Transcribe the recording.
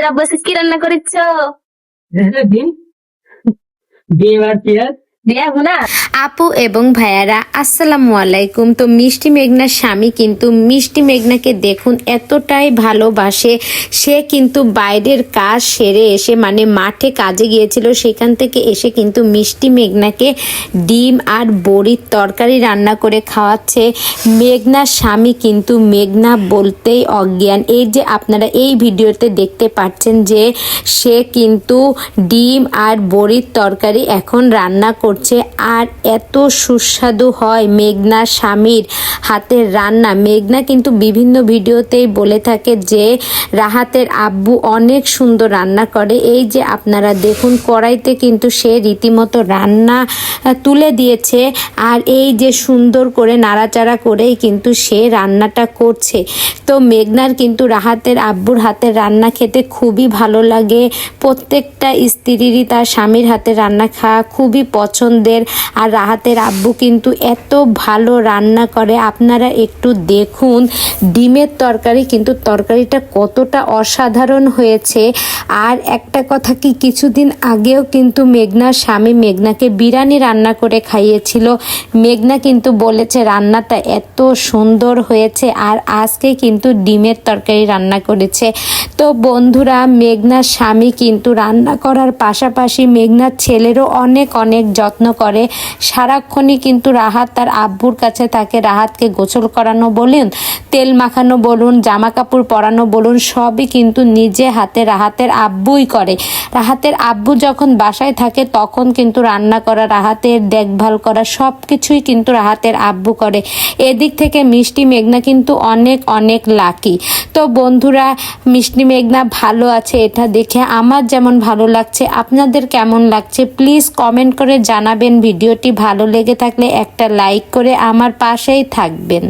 তোমাদের আব্বু কি রান্না করেছ? ডিম ডিম আর পেঁয়াজ আপু এবং ভাইয়ারা, আসসালামু আলাইকুম। তো মিষ্টি মেঘনার স্বামী কিন্তু মিষ্টি মেঘনাকে দেখুন এতটাই ভালোবাসে। সে কিন্তু বাইরের কাজ সেরে এসে মানে মাঠে কাজে গিয়েছিল, সেখান থেকে এসে কিন্তু মিষ্টি মেঘনাকে ডিম আর বড়ির তরকারি রান্না করে খাওয়াচ্ছে। মেঘনার স্বামী কিন্তু মেঘনা বলতেই অজ্ঞান। এই যে আপনারা এই ভিডিওতে দেখতে পাচ্ছেন যে সে কিন্তু ডিম আর বড়ির তরকারি এখন রান্না করছে আর এত সুস্বাদু হয় মেঘনা স্বামীর হাতের রান্না। মেঘনা কিন্তু বিভিন্ন ভিডিওতেই বলে থাকে যে, রাহাতের আব্বু অনেক সুন্দর রান্না করে। এই যে আপনারা দেখুন, কড়াইতে কিন্তু সে রীতিমতো রান্না তুলে দিয়েছে আর এই যে সুন্দর করে নাড়াচাড়া করেই কিন্তু সে রান্নাটা করছে। তো মেঘনার কিন্তু রাহাতের আব্বুর হাতের রান্না খেতে খুবই ভালো লাগে। প্রত্যেকটা স্ত্রীরই তার স্বামীর হাতে রান্না খাওয়া খুবই পছন্দের। আর রাহাতের আব্বু কিন্তু এত ভালো রান্না করে। আপনারা একটু দেখুন, ডিমের তরকারি কিন্তু তরকারিটা কতটা অসাধারণ হয়েছে। আর একটা কথা কি, কিছুদিন আগেও কিন্তু মেঘনার স্বামী মেঘনাকে বিরিয়ানি রান্না করে খাইয়েছিল। মেঘনা কিন্তু বলেছে, রান্নাটা এত সুন্দর হয়েছে আর আজকে কিন্তু ডিমের তরকারি রান্না করেছে। তো বন্ধুরা, মেঘনার স্বামী কিন্তু রান্না করার পাশাপাশি মেঘনার ছেলেরও অনেক অনেক যত্ন করে। সারাক্ষণই কিন্তু রাহাত তার আব্বুর কাছে তাকে রাহাতকে গোসল করানো বলুন, তেল মাখানো বলুন জামা কাপড় পরানো বলুন, সবই কিন্তু নিজে হাতে রাহাতের আব্বুই করে। রাহাতের আব্বু যখন বাসায় থাকে তখন কিন্তু রান্না করা, রাহাতের দেখভাল করা সব কিছুই কিন্তু রাহাতের আব্বু করে। এদিক থেকে মিষ্টি মেঘনা কিন্তু অনেক অনেক লাকি। তো বন্ধুরা, মিষ্টি মেঘনা ভালো আছে এটা দেখে আমার যেমন ভালো লাগছে, আপনাদের কেমন লাগছে, প্লিজ কমেন্ট করে জানাবেন। ভিডিওটি ভালো লেগে থাকলে একটা লাইক করে আমার পাশেই থাকবেন।